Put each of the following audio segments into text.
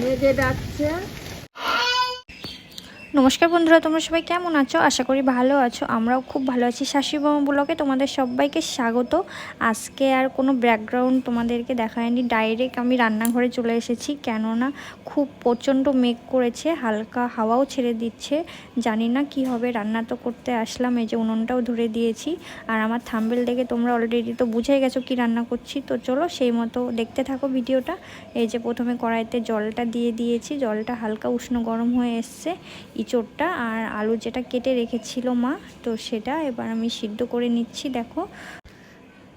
মেঘে ডাকছে। নমস্কার বন্ধুরা, তোমরা সবাই কেমন আছো? আশা করি ভালো আছো। আমরাও খুব ভালো আছি। শাশি বাবা ব্লগে তোমাদের সবাইকে স্বাগত। আজকে আর কোনো ব্যাকগ্রাউন্ড তোমাদেরকে দেখায়নি ডাইরেক্ট আমি রান্নাঘরে চলে এসেছি, কেননা খুব প্রচণ্ড মেঘ করেছে, হালকা হাওয়াও ছেড়ে দিচ্ছে। জানি না কি হবে, রান্না তো করতে আসলাম, এই যে উনুনটাও ধরে দিয়েছি। আর আমার থাম্বেল দেখে তোমরা অলরেডি তো বুঝে গেছো কি রান্না করছি। তো চলো সেই মতো দেখতে থাকো ভিডিওটা। এই যে প্রথমে কড়াইতে জলটা দিয়ে দিয়েছি, জলটা হালকা উষ্ণ গরম হয়ে এসছে। ইঁচড়টা আর আলু যেটা কেটে রেখেছিল মা, তো সেটা এবার আমি সিদ্ধ করে নিচ্ছি, দেখো।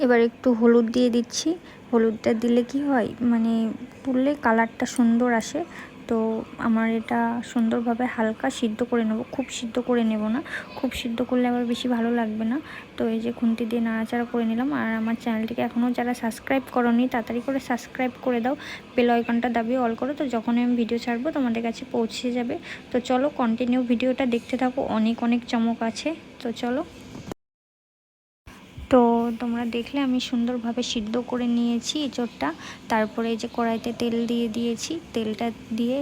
এবার একটু হলুদ দিয়ে দিচ্ছি। হলুদটা দিলে কি হয় মানে তুললে কালারটা সুন্দর আসে। তো আমার এটা সুন্দরভাবে হালকা সিদ্ধ করে নেব। খুব সিদ্ধ করে নেব না। খুব সিদ্ধ করলে আবার বেশি ভালো লাগবে না। তো এই যে খুন্তি দিয়ে নাড়াচাড়া করে নিলাম। আর আমার চ্যানেলটিকে এখনও যারা সাবস্ক্রাইব করনি, তাড়াতাড়ি করে সাবস্ক্রাইব করে দাও। বেল আইকনটা দাবিয়ে অল করো। তো যখনই আমি ভিডিও ছাড়বো, তোমাদের কাছে পৌঁছে যাবে। তো চলো কন্টিনিউ ভিডিওটা দেখতে থাকো। অনেক অনেক চমক আছে। তো চলো। তো তোমরা দেখলে আমি সুন্দরভাবে সিদ্ধ করে নিয়েছি এঁচোড়টা। তারপরে এই যে কড়াইতে তেল দিয়ে দিয়েছি, তেলটা দিয়ে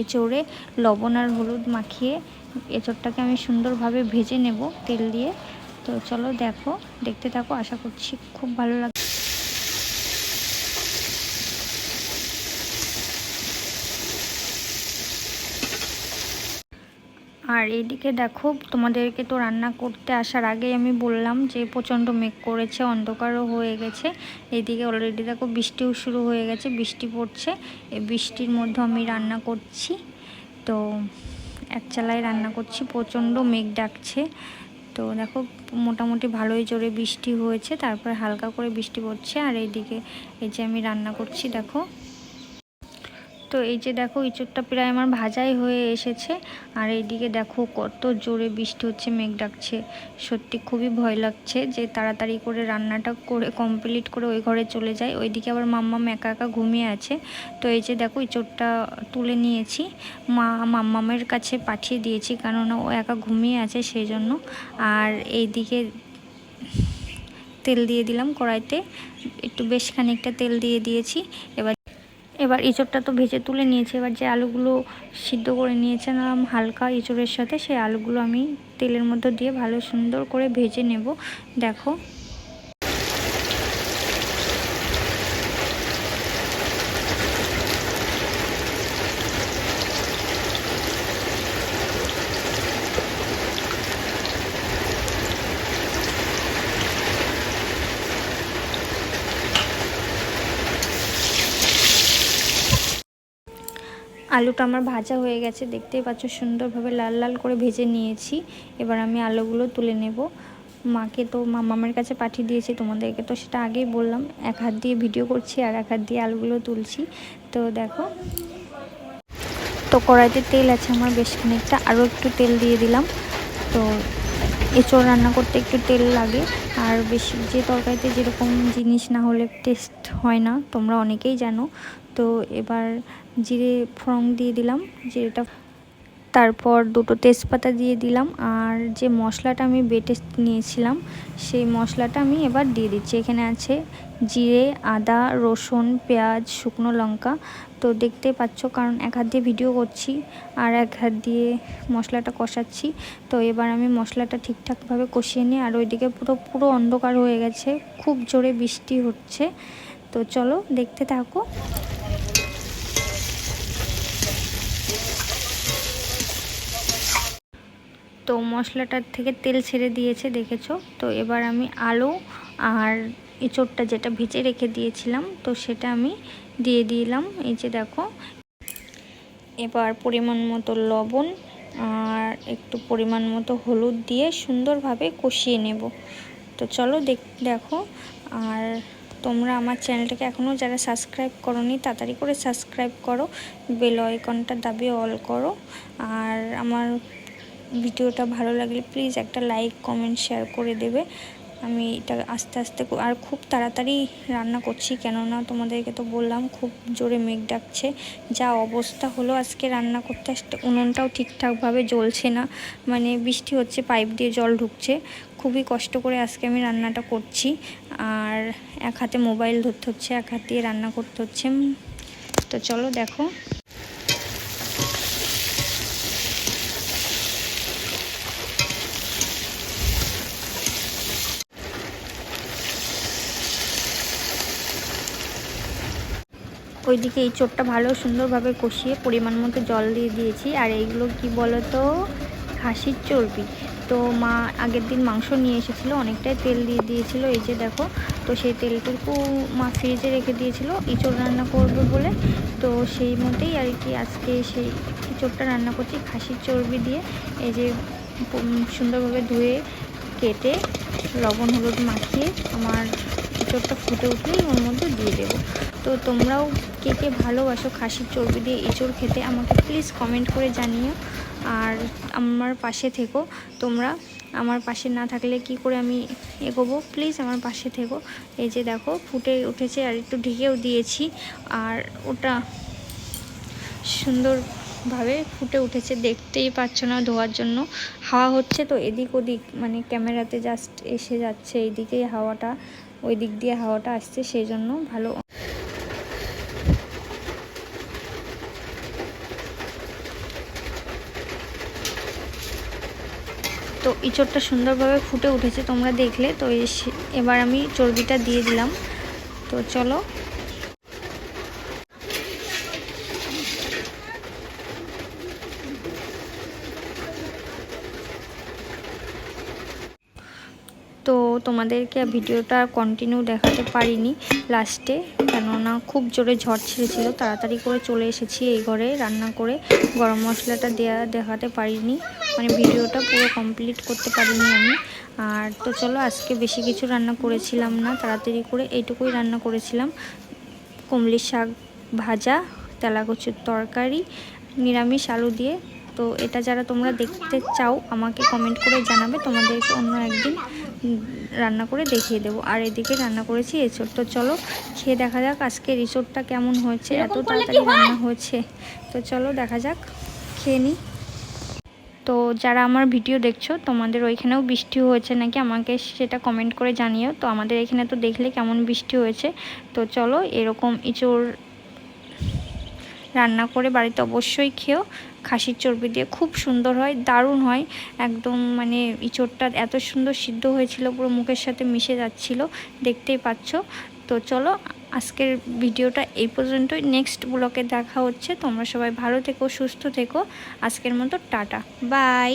এঁচোড়ে লবণ আর হলুদ মাখিয়ে এঁচোড়টাকে আমি সুন্দরভাবে ভেজে নেব তেল দিয়ে। তো চলো দেখো, দেখতে থাকো, আশা করছি খুব ভালো লাগবে আর এইদিকে দেখো, তোমাদেরকে তো রান্না করতে আসার আগেই আমি বললাম যে প্রচণ্ড মেঘ করেছে, অন্ধকারও হয়ে গেছে। এইদিকে অলরেডি দেখো বৃষ্টিও শুরু হয়ে গেছে, বৃষ্টি পড়ছে। এই বৃষ্টির মধ্যে আমি রান্না করছি। তো এক চালায় রান্না করছি, প্রচণ্ড মেঘ ডাকছে। তো দেখো, মোটামুটি ভালোই জোরে বৃষ্টি হয়েছে, তারপরে হালকা করে বৃষ্টি পড়ছে। আর এইদিকে এই যে আমি রান্না করছি, দেখো। তো এই যে দেখো ইঁচড়টা প্রায় আমার ভাজাই হয়ে এসেছে। আর এইদিকে দেখো কত জোরে বৃষ্টি হচ্ছে, মেঘ ডাকছে। সত্যি খুবই ভয় লাগছে যে তাড়াতাড়ি করে রান্নাটা করে কমপ্লিট করে ওই ঘরে চলে যায় ওইদিকে আবার মাম্মাম একা একা ঘুমিয়ে আছে। তো এই যে দেখো ইঁচড়টা তুলে নিয়েছি। মা মাম্মামের কাছে পাঠিয়ে দিয়েছি কেননা ও একা ঘুমিয়ে আছে সেই জন্য আর এইদিকে তেল দিয়ে দিলাম কড়াইতে। একটু বেশ খানিকটা তেল দিয়ে দিয়েছি। এবার এবার এঁচড়টা তো ভেজে তুলে নিয়েছে, এবার যে আলুগুলো সিদ্ধ করে নিয়েছিলাম হালকা এঁচড়ের সাথে, সেই আলুগুলো আমি তেলের মধ্যে দিয়ে ভালো সুন্দর করে ভেজে নেব। দেখো আলুটা আমার ভাজা হয়ে গেছে, দেখতেই পাচ্ছ সুন্দরভাবে লাল লাল করে ভেজে নিয়েছি। এবার আমি আলুগুলো তুলে নেব। মাকে তো মামামের কাছে পাঠিয়ে দিয়েছি, তোমাদেরকে তো সেটা আগেই বললাম। এক হাত দিয়ে ভিডিও করছি আর এক হাত দিয়ে আলুগুলো তুলছি। তো দেখো, তো কড়াইতে তেল আছে আমার, বেশ খানিকটা। আরও একটু তেল দিয়ে দিলাম। তো এঁচড় রান্না করতে একটু তেল লাগে। আর বেশি যে তরকারিতে যেরকম জিনিস না হলে টেস্ট হয় না, তোমরা অনেকেই জানো। তো এবার জিরে ফোড়ন দিয়ে দিলাম, জিরেটা তারপর দুটো তেজপাতা দিয়ে দিলাম আর যে মশলাটা আমি বেটে নিয়েছিলাম, সেই মশলাটা আমি এবার দিয়ে দিচ্ছি। এখানে আছে জিরে, আদা, রসুন, পেঁয়াজ, শুকনো লঙ্কা। তো দেখতে পাচ্ছ, কারণ এক হাত দিয়ে ভিডিও করছি আর এক হাত দিয়ে মশলাটা কষাচ্ছি। তো এবার আমি মশলাটা ঠিকঠাকভাবে কষিয়ে নিই আর ওইদিকে পুরো পুরো অন্ধকার হয়ে গেছে। খুব জোরে বৃষ্টি হচ্ছে। তো চলো দেখতে থাকো। তো মশলাটার থেকে তেল ছেড়ে দিয়েছে, দেখেছ? তো এবার আমি আলু আর এঁচোড়টা যেটা ভেজে রেখে দিয়েছিলাম, তো সেটা আমি দিয়ে দিলাম। এই যে দেখো। এবার পরিমাণ মতো লবণ আর একটু পরিমাণ মতো হলুদ দিয়ে সুন্দরভাবে কষিয়ে নেব। তো চলো দেখ আর তোমরা আমার চ্যানেলটাকে এখনও যারা সাবস্ক্রাইব করনি, তাড়াতাড়ি করে সাবস্ক্রাইব করো। বেল আইকনটা দাবিয়ে অল করো। আর আমার ভিডিওটা ভালো লাগলে প্লিজ একটা লাইক কমেন্ট শেয়ার করে দেবে। আমি এটা আস্তে আস্তে আর খুব তাড়াতাড়ি রান্না করছি কেননা তোমাদেরকে তো বললাম, খুব জোরে মেঘ ডাকছে। যা অবস্থা হলো আজকে রান্না করতে আসতে উনুনটাও ঠিকঠাকভাবে জ্বলছে না মানে বৃষ্টি হচ্ছে পাইপ দিয়ে জল ঢুকছে। খুবই কষ্ট করে আজকে আমি রান্নাটা করছি। আর এক হাতে মোবাইল ধরতে হচ্ছে, এক হাত দিয়ে রান্না করতে হচ্ছে। তো চলো দেখো। ওইদিকে এই চোরটা ভালো সুন্দরভাবে কষিয়ে পরিমাণ মতো জল দিয়ে দিয়েছি। আর এইগুলো কি বলো তো খাসির চর্বি। তো মা আগের দিন মাংস নিয়ে এসেছিল, অনেকটাই তেল দিয়ে দিয়েছিল। এই যে দেখো, তো সেই তেলটুকু মা ফ্রিজে রেখে দিয়েছিল। ইঁচড় রান্না করবে বলে। তো সেই মতেই আর কি আজকে সেই ইঁচড়টা রান্না করছি খাসির চর্বি দিয়ে। এই যে সুন্দরভাবে ধুয়ে, কেটে লবণ, হলুদ মাখিয়ে আমার ইঁচড়টা ফুটে উঠলেই ওর মধ্যে দিয়ে দেবো। তো তোমরাও কে কে ভালোবাসো খাসির চর্বি দিয়ে এঁচড় খেতে আমাকে প্লিজ কমেন্ট করে জানিও। আর আমার পাশে থেকো। তোমরা আমার পাশে না থাকলে কি করে আমি এগোবো? প্লিজ আমার পাশে থেকো। এই যে দেখো, ফুটে উঠেছে আর একটু ঢেকেও দিয়েছি। আর ওটা সুন্দরভাবে ফুটে উঠেছে, দেখতেই পাচ্ছ না ধোয়ার জন্য। হাওয়া হচ্ছে তো এদিক ওদিক মানে ক্যামেরাতে জাস্ট এসে যাচ্ছে এইদিকেই হাওয়াটা। ওই দিক দিয়ে হাওয়াটা আসছে, সেই জন্য ভালো। তো ইঁচড়টা সুন্দরভাবে ফুটে উঠেছে, তোমরা দেখলে। তো এবার আমি চর্বিটা দিয়ে দিলাম। তো চলো তো তোমাদেরকে ভিডিওটা কন্টিনিউ দেখাতে পারিনি লাস্টে কেননা খুব জোরে ঝড় ছেড়েছিল। তাড়াতাড়ি করে চলে এসেছি এই ঘরে, রান্না করে গরম মশলাটা দেওয়া দেখাতে পারিনি। মানে ভিডিওটা পুরো কমপ্লিট করতে পারিনি আমি। আর তো চলো, আজকে বেশি কিছু রান্না করেছিলাম না, তাড়াতাড়ি করে এইটুকুই রান্না করেছিলাম। কুমলির শাক ভাজা তেলাকচুর তরকারি, নিরামিষ আলু দিয়ে তো এটা যারা তোমরা দেখতে চাও আমাকে কমেন্ট করে জানাবে। তোমাদেরকে অন্য একদিন রান্না করে দেখিয়ে দেবো। আর এদিকে রান্না করেছি এঁচড়। তো চলো খেয়ে দেখা যাক আজকে রিসোর্টটা কেমন হয়েছে এত তাড়াতাড়ি রান্না হয়েছে। তো চলো দেখা যাক খেয়ে নিই তো যারা আমার ভিডিও দেখছ তোমাদের ওইখানেও বৃষ্টি হয়েছে নাকি? আমাকে সেটা কমেন্ট করে জানিও। তো আমাদের এখানে তো দেখলে কেমন বৃষ্টি হয়েছে। তো চলো এরকম ইঁচড় রান্না করে বাড়িতে অবশ্যই খেও। খাসির চর্বি দিয়ে খুব সুন্দর হয়, দারুণ হয়। একদম মানে ইঁচড়টা এত সুন্দর সিদ্ধ হয়েছিল, পুরো মুখের সাথে মিশে যাচ্ছিল, দেখতেই পাচ্ছ। তো চলো, আজকের ভিডিওটা এই পর্যন্তই। নেক্সট ব্লকে দেখা হচ্ছে। তোমরা সবাই ভালো থেকো, সুস্থ থেকো। আজকের মতো টাটা। বাই।